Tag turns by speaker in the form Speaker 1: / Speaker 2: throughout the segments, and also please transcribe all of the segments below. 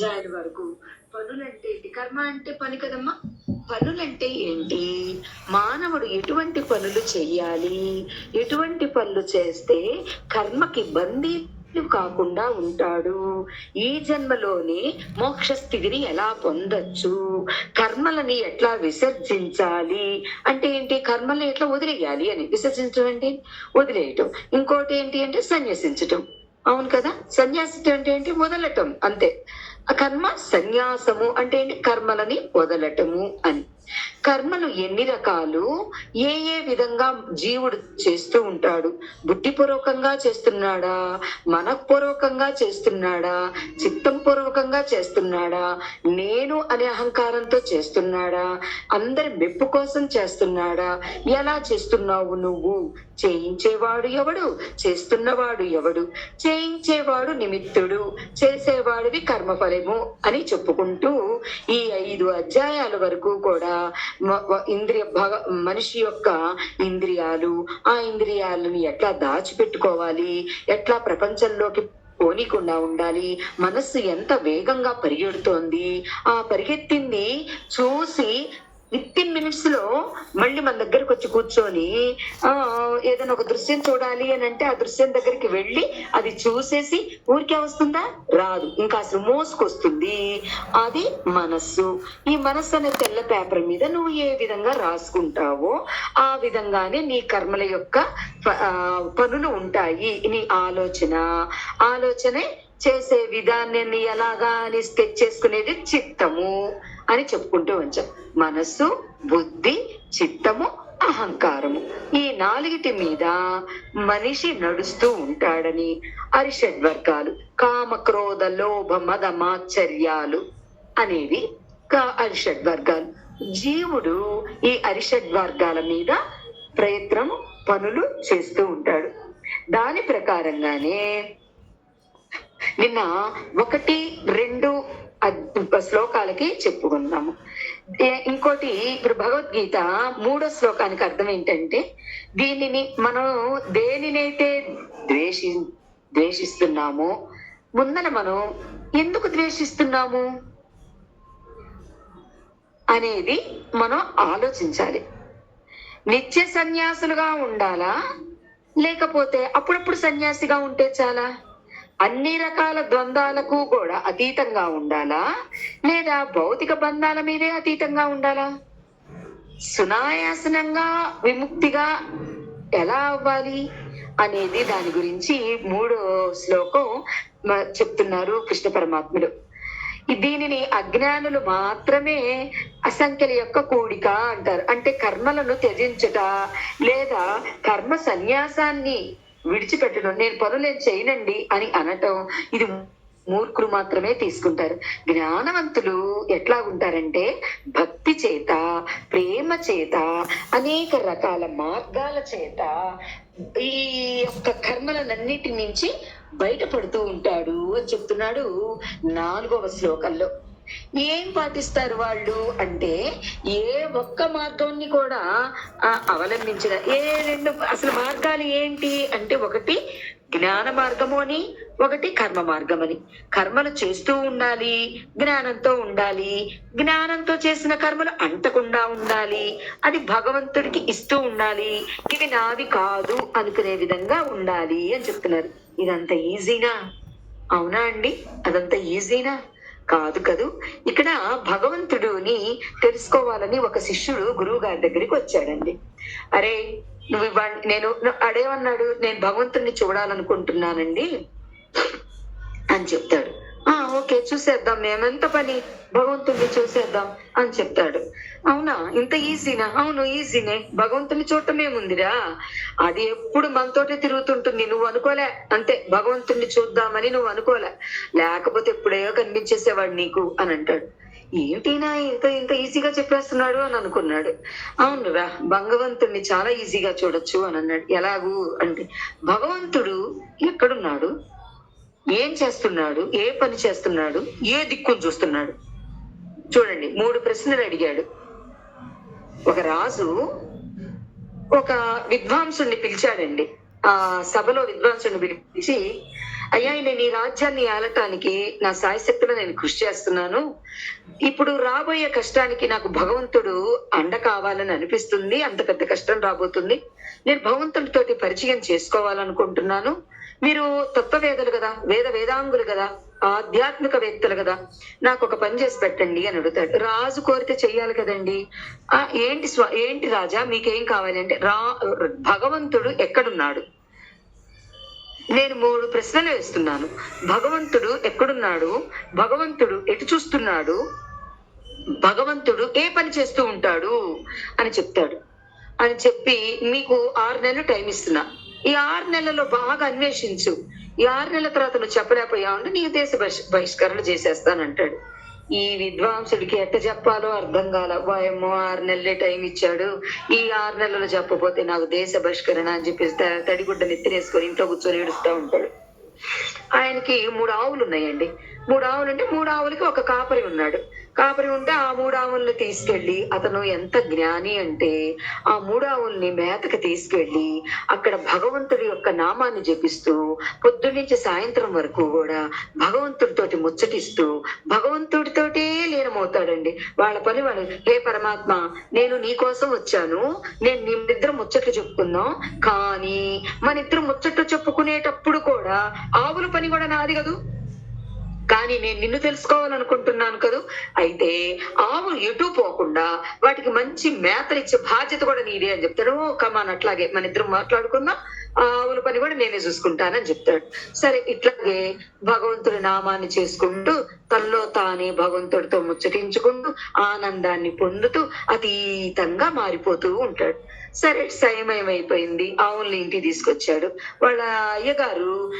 Speaker 1: అధ్యాయుల వరకు. పనులంటే ఏంటి? కర్మ అంటే పని కదమ్మా? పనులంటే ఏంటి? మానవుడు ఎటువంటి పనులు చెయ్యాలి? ఎటువంటి పనులు చేస్తే కర్మకి బందీ కాకుండా ఉంటాడు? ఈ జన్మలోనే మోక్ష స్థితిని ఎలా పొందొచ్చు? కర్మలని ఎట్లా విసర్జించాలి? అంటే ఏంటి? కర్మల్ని ఎట్లా వదిలేయాలి అని. విసర్జించడం అంటే? వదిలేయటం. ఇంకోటి ఏంటి అంటే సన్యసించటం. అవును కదా? సన్యాసితం అంటే ఏంటి? వదలటం అంతే. కర్మ సన్యాసము అంటే ఏంటి? కర్మలని వదలటము అని. కర్మలు ఎన్ని రకాలు? ఏ ఏ విధంగా జీవుడు చేస్తూ ఉంటాడు? బుద్ధిపూర్వకంగా చేస్తున్నాడా? మనఃపూర్వకంగా చేస్తున్నాడా? చిత్తం పూర్వకంగా చేస్తున్నాడా? నేను అనే అహంకారంతో చేస్తున్నాడా? అందరి మెప్పు కోసం చేస్తున్నాడా? ఎలా చేస్తున్నావు నువ్వు? చేయించేవాడు ఎవడు? చేస్తున్నవాడు ఎవడు? చేయించేవాడు నిమిత్తుడు చేసేవాడివి కర్మఫలము అని చెప్పుకుంటూ ఈ ఐదు అధ్యాయాల వరకు కూడా ఇంద్రియ భగ మనిషి యొక్క ఇంద్రియాలు ఆ ఇంద్రియాలను ఎట్లా దాచిపెట్టుకోవాలి? ఎట్లా ప్రపంచంలోకి పోనీకుండా ఉండాలి? మనస్సు ఎంత వేగంగా పరిగెడుతోంది? ఆ పరిగెత్తింది చూసి ఫిఫ్టీన్ మినిట్స్లో మళ్ళీ మన దగ్గరకు వచ్చి కూర్చొని ఏదైనా ఒక దృశ్యం చూడాలి అని అంటే ఆ దృశ్యం దగ్గరికి వెళ్ళి అది చూసేసి ఊరికే వస్తుందా? రాదు. ఇంకా అసలు మోసుకొస్తుంది. అది మనస్సు. ఈ మనస్సు అనే తెల్ల పేపర్ మీద నువ్వు ఏ విధంగా రాసుకుంటావో ఆ విధంగానే నీ కర్మల యొక్క ప- పనులు ఉంటాయి. నీ ఆలోచన. ఆలోచనే చేసే విధానాన్ని ఎలాగా అని స్కెచ్ చేసుకునేది చిత్తము. అని చెప్పుకుంటూ వచ్చాం. మనస్సు బుద్ధి చిత్తము అహంకారము. ఈ నాలుగిటి మీద మనిషి నడుస్తూ ఉంటాడని అరిషడ్ వర్గాలు కామ క్రోధ లోభ మద మాచర్యాలు అనేవి అరిషడ్ వర్గాలు జీవుడు ఈ అరిషడ్ వర్గాల మీద ప్రయత్నం పనులు చేస్తూ ఉంటాడు. దాని ప్రకారంగానే నిన్న ఒకటి శ్లోకాలకి చెప్పుకున్నాము ఇంకోటి ఇప్పుడు భగవద్గీత మూడో శ్లోకానికి అర్థం ఏంటంటే దీనిని మనం దేనినైతే ద్వేషి ద్వేషిస్తున్నామో ముందన మనం ఎందుకు ద్వేషిస్తున్నాము? అనేది మనం ఆలోచించాలి. నిత్య సన్యాసులుగా ఉండాలా? లేకపోతే అప్పుడప్పుడు సన్యాసిగా ఉంటే చాలా? అన్ని రకాల ద్వంద్వాలకు కూడా అతీతంగా ఉండాలా? లేదా భౌతిక బంధాల మీదే అతీతంగా ఉండాలా? సునాయాసనంగా విముక్తిగా ఎలా అవ్వాలి అనేది దాని గురించి మూడో శ్లోకం చెప్తున్నారు కృష్ణ పరమాత్ముడు. దీనిని అజ్ఞానులు మాత్రమే అసంఖ్యల యొక్క కూడిక అంటారు. అంటే కర్మలను త్యజించుట లేదా కర్మ సన్యాసాన్ని విడిచిపెట్టడం నేను పనులేం చేయనండి అని అనటం ఇది మూర్ఖులు మాత్రమే తీసుకుంటారు. జ్ఞానవంతులు ఎట్లా ఉంటారంటే భక్తి చేత ప్రేమ చేత అనేక రకాల మార్గాల చేత ఈ యొక్క కర్మలన్నిటి నుంచి బయటపడుతూ ఉంటాడు అని చెప్తున్నాడు నాలుగవ శ్లోకంలో. ఏం పాటిస్తారు వాళ్ళు అంటే ఏ ఒక్క మార్గాన్ని కూడా అవలంబించిన ఏ రెండు అసలు మార్గాలు ఏంటి అంటే ఒకటి జ్ఞాన మార్గము అని ఒకటి కర్మ మార్గం అని. కర్మలు చేస్తూ ఉండాలి జ్ఞానంతో ఉండాలి. జ్ఞానంతో చేసిన కర్మలు అంటకుండా ఉండాలి. అది భగవంతుడికి ఇస్తూ ఉండాలి. ఇవి నావి కాదు అనుకునే విధంగా ఉండాలి అని చెప్తున్నారు. ఇదంత ఈజీనా? అవునా అండి? అదంత ఈజీనా? కాదు కదూ. ఇక్కడ భగవంతుడుని తెలుసుకోవాలని ఒక శిష్యుడు గురువు గారి దగ్గరికి వచ్చాడండి. అరే నువ్వు ఇవ్వ- నేను అడేమన్నాడు? నేను భగవంతుడిని చూడాలనుకుంటున్నానండి అని చెప్తాడు. ఆ ఓకే చూసేద్దాం మేమెంత పని? భగవంతుడిని చూసేద్దాం అని చెప్తాడు. అవునా? ఇంత ఈజీనా? అవును ఈజీనే. భగవంతుని చూడటమే ఉందిరా అది ఎప్పుడు మనతోటే తిరుగుతుంటుంది. నువ్వు అనుకోలే. అంతే భగవంతుడిని చూద్దామని నువ్వు అనుకోలే. లేకపోతే ఎప్పుడేయో కనిపించేసేవాడు నీకు అని అంటాడు. ఏంటినా ఇంత ఇంత ఈజీగా చెప్పేస్తున్నాడు అని అనుకున్నాడు. అవునురా భగవంతుడిని చాలా ఈజీగా చూడొచ్చు అని అన్నాడు. ఎలాగూ అంటే భగవంతుడు ఎక్కడున్నాడు? ఏం చేస్తున్నాడు? ఏ పని చేస్తున్నాడు? ఏ దిక్కును చూస్తున్నాడు? చూడండి మూడు ప్రశ్నలు అడిగాడు. ఒక రాజు ఒక విద్వాంసుని పిలిచాడండి. ఆ సభలో విద్వాంసుని పిలిపించి అయ్యా నేను ఈ రాజ్యాన్ని ఏలటానికి నా సాయశక్తిలో నేను కృషి చేస్తున్నాను. ఇప్పుడు రాబోయే కష్టానికి నాకు భగవంతుడు అండ కావాలని అనిపిస్తుంది. అంత పెద్ద కష్టం రాబోతుంది. నేను భగవంతుడితోటి పరిచయం చేసుకోవాలనుకుంటున్నాను. మీరు తత్వవేదలు కదా? వేద వేదాంగులు కదా? ఆధ్యాత్మిక వేత్తలు కదా? నాకు ఒక పని చేసి పెట్టండి అని అడుగుతాడు. రాజు కోరితే చెయ్యాలి కదండి. ఆ ఏంటి స్వ ఏంటి రాజా? మీకేం కావాలంటే రా భగవంతుడు ఎక్కడున్నాడు? నేను మూడు ప్రశ్నలు వేస్తున్నాను. భగవంతుడు ఎక్కడున్నాడు? భగవంతుడు ఎటు చూస్తున్నాడు? భగవంతుడు ఏ పని చేస్తూ ఉంటాడు? అని చెప్తాడు. అని చెప్పి మీకు ఆరు నెలలు టైం ఇస్తున్నా. ఈ ఆరు నెలల్లో బాగా అన్వేషించు. ఈ ఆరు నెలల తర్వాత నువ్వు చెప్పలేకపోయావు అంటే నీ దేశ బహిష్కరణ చేసేస్తానంటాడు. ఈ విద్వాంసుడికి ఎట్ట చెప్పాలో అర్థం కాల. వాయమ్మో ఆరు నెలలే టైం ఇచ్చాడు. ఈ ఆరు నెలలు చెప్పపోతే నాకు దేశ బహిష్కరణ అని చెప్పేసి తడిగుడ్డ నెత్తినేసుకొని ఇంట్లో కూర్చొని ఏడుస్తూ ఉంటాడు. ఆయనకి మూడు ఆవులు ఉన్నాయండి మూడు ఆవులు అంటే మూడు ఆవులకి ఒక కాపరి ఉన్నాడు. కాపరి ఉంటే ఆ మూడు ఆవుల్ని తీసుకెళ్ళి అతను ఎంత జ్ఞాని అంటే ఆ మూడు ఆవుల్ని మేతకి తీసుకెళ్ళి అక్కడ భగవంతుడి యొక్క నామాన్ని జపిస్తూ పొద్దున్నుంచి సాయంత్రం వరకు కూడా భగవంతుడితోటి ముచ్చటిస్తూ భగవంతుడితోటే లీనమవుతాడండి. వాళ్ళ పని వాళ్ళు హే పరమాత్మ నేను నీ కోసం వచ్చాను. నేను నీ ఇద్దరు ముచ్చట్లు చెప్పుకుందాం. కానీ మన ఇద్దరు ముచ్చట్లు చెప్పుకునేటప్పుడు కూడా ఆవుల పని కూడా నాది కదూ? కానీ నేను నిన్ను తెలుసుకోవాలనుకుంటున్నాను కదూ? అయితే ఆవులు ఎటు పోకుండా వాటికి మంచి మేతలు ఇచ్చే బాధ్యత కూడా నీదే అని చెప్తాడు. "ఓ, కమాన్ అట్లాగే మన ఇద్దరం మాట్లాడుకుందాం. ఆ ఆవుల పని కూడా నేనే చూసుకుంటానని చెప్తాడు. సరే ఇట్లాగే భగవంతుడి నామాన్ని చేసుకుంటూ తనలో తానే భగవంతుడితో ముచ్చటించుకుంటూ ఆనందాన్ని పొందుతూ అతీతంగా మారిపోతూ ఉంటాడు. సరే సమయం అయిపోయింది ఆవుల్ని ఇంటికి తీసుకొచ్చాడు. వాళ్ళ అయ్యగారు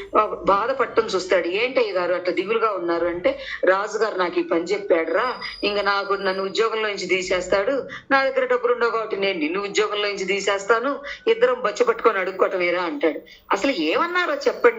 Speaker 1: బాధపడటం చూస్తాడు. ఏంటి అయ్యగారు అట్లా దిగులుగా ఉన్నారు అంటే రాజుగారు నాకు ఈ పని చెప్పాడు రా ఇంకా నాకు నన్ను ఉద్యోగంలో నుంచి తీసేస్తాడు. నా దగ్గర డబ్బులు ఉండవు కాబట్టి నేను నిన్ను ఉద్యోగంలో నుంచి తీసేస్తాను. ఇద్దరం బచ్చ పట్టుకొని అడుక్కోవటం వేరా అంటాడు. అసలు ఏమన్నారో చెప్పండి.